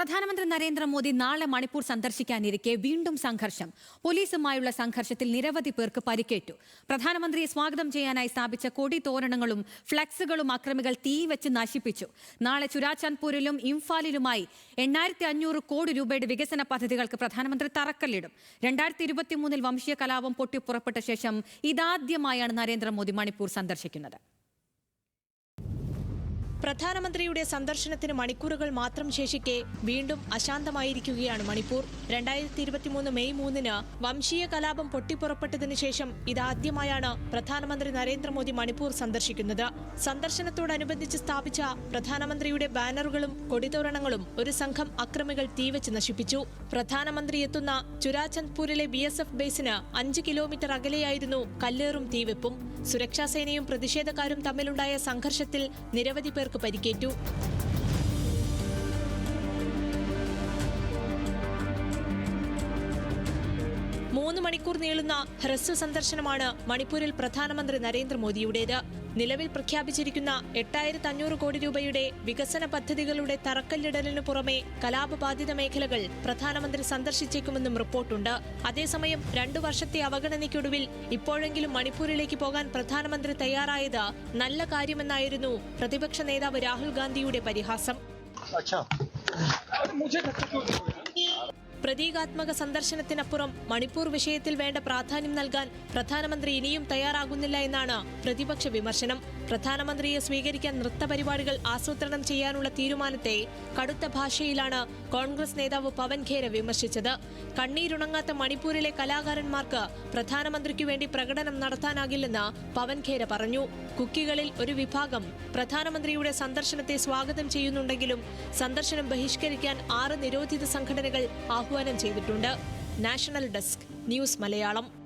പ്രധാനമന്ത്രി നരേന്ദ്രമോദി നാളെ മണിപ്പൂർ സന്ദർശിക്കാനിരിക്കെ വീണ്ടും സംഘർഷം. പോലീസുമായുള്ള സംഘർഷത്തിൽ നിരവധി പേർക്ക് പരിക്കേറ്റു. പ്രധാനമന്ത്രിയെ സ്വാഗതം ചെയ്യാനായി സ്ഥാപിച്ച കൊടി തോരണങ്ങളും ഫ്ലക്സുകളും അക്രമികൾ തീവച്ച് നശിപ്പിച്ചു. നാളെ ചുരാചാൻപൂരിലും ഇംഫാലിലുമായി എണ്ണായിരത്തി അഞ്ഞൂറ് കോടി രൂപയുടെ വികസന പദ്ധതികൾക്ക് പ്രധാനമന്ത്രി തറക്കല്ലിടും. രണ്ടായിരത്തി ഇരുപത്തിമൂന്നിൽ വംശീയ കലാപം പൊട്ടിപ്പുറപ്പെട്ട ശേഷം ഇതാദ്യമായാണ് നരേന്ദ്രമോദി മണിപ്പൂർ സന്ദർശിക്കുന്നത്. പ്രധാനമന്ത്രിയുടെ സന്ദർശനത്തിന് മണിക്കൂറുകൾ മാത്രം ശേഷിക്കെ വീണ്ടും അശാന്തമായിരിക്കുകയാണ് മണിപ്പൂർ. രണ്ടായിരത്തി ഇരുപത്തിമൂന്ന് മെയ് മൂന്നിന് വംശീയ കലാപം പൊട്ടിപ്പുറപ്പെട്ടതിനു ശേഷം ഇതാദ്യമായാണ് പ്രധാനമന്ത്രി നരേന്ദ്രമോദി മണിപ്പൂർ സന്ദർശിക്കുന്നത്. സന്ദർശനത്തോടനുബന്ധിച്ച് സ്ഥാപിച്ച പ്രധാനമന്ത്രിയുടെ ബാനറുകളും കൊടിതോരണങ്ങളും ഒരു സംഘം അക്രമികൾ തീവച്ച് നശിപ്പിച്ചു. പ്രധാനമന്ത്രി എത്തുന്ന ചുരാചന്ദ്പൂരിലെ ബി എസ് എഫ് ബേസിന് അഞ്ച് കിലോമീറ്റർ അകലെയായിരുന്നു കല്ലേറും തീവെപ്പും. സുരക്ഷാസേനയും പ്രതിഷേധക്കാരും തമ്മിലുണ്ടായ സംഘർഷത്തിൽ നിരവധി പേർക്ക് പരിക്കേറ്റു. മൂന്ന് മണിക്കൂർ നീളുന്ന ഹ്രസ്വ സന്ദർശനമാണ് മണിപ്പൂരിൽ പ്രധാനമന്ത്രി നരേന്ദ്രമോദിയുടേത്. നിലവിൽ പ്രഖ്യാപിച്ചിരിക്കുന്ന എട്ടായിരത്തി അഞ്ഞൂറ് കോടി രൂപയുടെ വികസന പദ്ധതികളുടെ തറക്കല്ലിടലിനു പുറമെ കലാപബാധിത മേഖലകൾ പ്രധാനമന്ത്രി സന്ദർശിച്ചേക്കുമെന്നും റിപ്പോർട്ടുണ്ട്. അതേസമയം രണ്ടു വർഷത്തെ അവഗണനയ്ക്കൊടുവിൽ ഇപ്പോഴെങ്കിലും മണിപ്പൂരിലേക്ക് പോകാൻ പ്രധാനമന്ത്രി തയ്യാറായത് നല്ല കാര്യമെന്നായിരുന്നു പ്രതിപക്ഷ നേതാവ് രാഹുൽ ഗാന്ധിയുടെ പരിഹാസം. പ്രതീകാത്മക സന്ദർശനത്തിനപ്പുറം മണിപ്പൂർ വിഷയത്തിൽ വേണ്ട പ്രാധാന്യം നൽകാൻ പ്രധാനമന്ത്രി ഇനിയും തയ്യാറാകുന്നില്ല എന്നാണ് പ്രതിപക്ഷ വിമർശനം. പ്രധാനമന്ത്രിയെ സ്വീകരിക്കാൻ നൃത്തപരിപാടികൾ ആസൂത്രണം ചെയ്യാനുള്ള തീരുമാനത്തെ കടുത്ത ഭാഷയിലാണ് കോൺഗ്രസ് നേതാവ് പവൻ ഖേര വിമർശിച്ചത്. കണ്ണീരുണങ്ങാത്ത മണിപ്പൂരിലെ കലാകാരന്മാർക്ക് പ്രധാനമന്ത്രിക്കു വേണ്ടി പ്രകടനം നടത്താനാകില്ലെന്ന് പവൻ ഖേര പറഞ്ഞു. കുക്കികളിൽ ഒരു വിഭാഗം പ്രധാനമന്ത്രിയുടെ സന്ദർശനത്തെ സ്വാഗതം ചെയ്യുന്നുണ്ടെങ്കിലും സന്ദർശനം ബഹിഷ്കരിക്കാൻ ആറ് നിരോധിത സംഘടനകൾ ആഹ്വാനം ചെയ്തിട്ടുണ്ട്. National desk news Malayalam.